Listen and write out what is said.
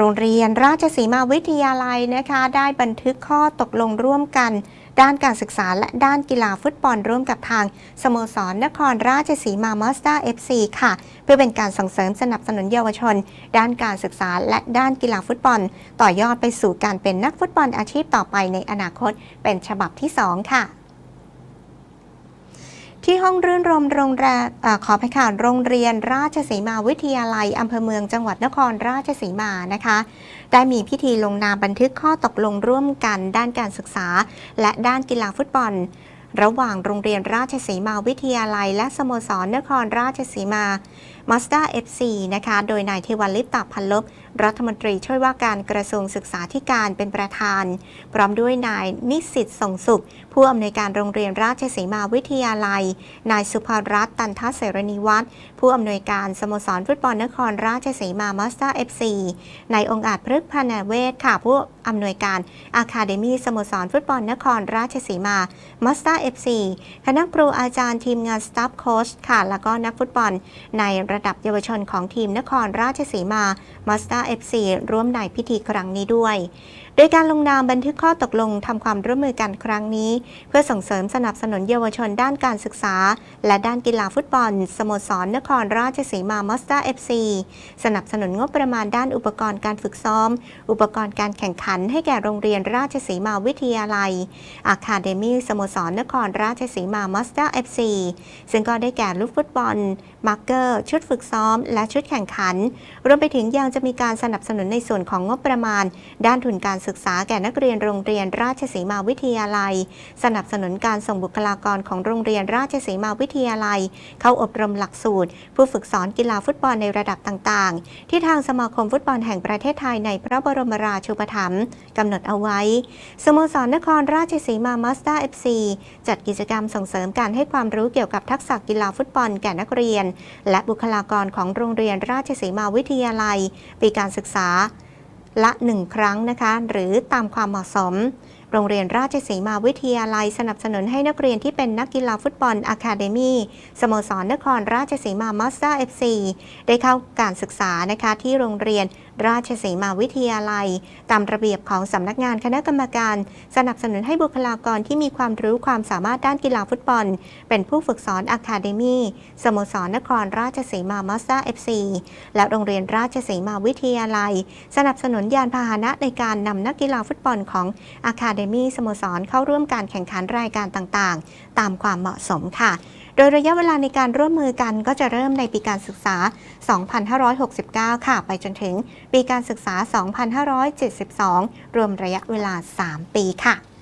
โรงเรียนราชสีมาวิทยาลัยนะคะได้บันทึกข้อตกลงร่วมกัน ด้านการศึกษาและด้านกีฬาฟุตบอลร่วมกับทาง สโมสรนครราชสีมามาสเตอร์ FC ค่ะ เพื่อเป็นการส่งเสริมสนับสนุนเยาวชน ด้านการศึกษาและด้านกีฬาฟุตบอล ต่อยอดไปสู่การเป็นนักฟุตบอลอาชีพต่อไปในอนาคตเป็นฉบับที่ 2 ค่ะ ที่ห้องรื่นรมโรงแรมขอไปค่ะโรงเรียนราชสีมาวิทยาลัยอำเภอเมืองจังหวัดนครราชสีมานะคะ ได้มีพิธีลงนามบันทึกข้อตกลงร่วมกันด้านการศึกษา และด้านกีฬาฟุตบอลระหว่างโรงเรียนราชสีมาวิทยาลัย และสโมสรนครราชสีมา มาสเตอร์เอฟซีนะคะ โดยนายเทวันลิปตาพันลบ รัฐมนตรีช่วยว่าการกระทรวงศึกษาธิการเป็นประธาน พร้อมด้วยนายนิสิตส่งสุข ผู้อำนวยการโรงเรียนราชสีมาวิทยาลัย นายสุภารัตน์ตันทเสรณีวัฒน์ผู้อำนวยการสโมสรฟุตบอลนครราชสีมามาสเตอร์เอฟซีนายองค์อาจพฤกษ์พันเวศค่ะ ผู้อำนวยการอาคาเดมีสโมสรฟุตบอลนครราชสีมามาสเตอร์เอฟซีคณะครูอาจารย์ทีมงานสตาฟโค้ชค่ะ แล้วก็นักฟุตบอลในระดับเยาวชนของทีมนครราชสีมามาสเตอร์เอฟซีร่วมในพิธีครั้งนี้ด้วย โดยการลงนามบันทึกข้อตกลงทำความร่วมมือกันครั้งนี้ เพื่อส่งเสริมสนับสนุนเยาวชนด้านการศึกษา และด้านกีฬาฟุตบอล สโมสรนครราชสีมามาสเตอร์เอฟซีสนับสนุนงบประมาณด้านอุปกรณ์การฝึกซ้อม อุปกรณ์การแข่งขันให้แก่โรงเรียนราชสีมาวิทยาลัยอาคาเดมี่สโมสรนครราชสีมามาสเตอร์เอฟซีซึ่งก็ได้แก่ลูกฟุตบอลมาร์เกอร์ชุดฝึกซ้อม และชุดแข่งขัน รวมไปถึงยังจะมีการสนับสนุนในส่วนของงบประมาณ ด้านทุนการศึกษาแก่นักเรียนโรงเรียนราชสีมาวิทยาลัย สนับสนุนการส่งบุคลากรของโรงเรียนราชสีมาวิทยาลัย เข้าอบรมหลักสูตร ผู้ฝึกสอนกีฬาฟุตบอลในระดับต่างๆ ที่ทางสมาคมฟุตบอลแห่งประเทศไทยในพระบรมราชูปถัมภ์กำหนดเอาไว้ สโมสรนครราชสีมามาสเตอร์เอฟซีจัดกิจกรรมส่งเสริมการให้ความรู้เกี่ยวกับทักษะกีฬาฟุตบอลแก่นักเรียน และบุคลากรของโรงเรียนราชสีมาวิทยาลัย ปีการศึกษาละหนึ่งครั้งนะคะ หรือตามความเหมาะสม โรงเรียนราชสีมาวิทยาลัยสนับสนุนให้นักเรียนที่เป็นนักกีฬาฟุตบอลอะคาเดมีสโมสรนครราชสีมามาสเตอร์เอฟซีได้เข้าการศึกษานะคะที่โรงเรียนราชสีมาวิทยาลัย ตามระเบียบของสำนักงานคณะกรรมการ สนับสนุนให้บุคลากรที่มีความรู้ความสามารถด้านกีฬาฟุตบอล เป็นผู้ฝึกสอนอะคาเดมีสโมสรนครราชสีมามาสเตอร์เอฟซีและโรงเรียนราชสีมาวิทยาลัย สนับสนุนยานพาหนะในการนำนักกีฬาฟุตบอลของอาคาเดมีสโมสรเข้าร่วมการแข่งขันรายการต่างๆ ตามความเหมาะสมค่ะ โดยระยะเวลาในการร่วมมือกันก็จะเริ่มในปีการศึกษา 2569 ค่ะ ไปจนถึงปีการศึกษา 2572 รวมระยะเวลา 3 ปีค่ะ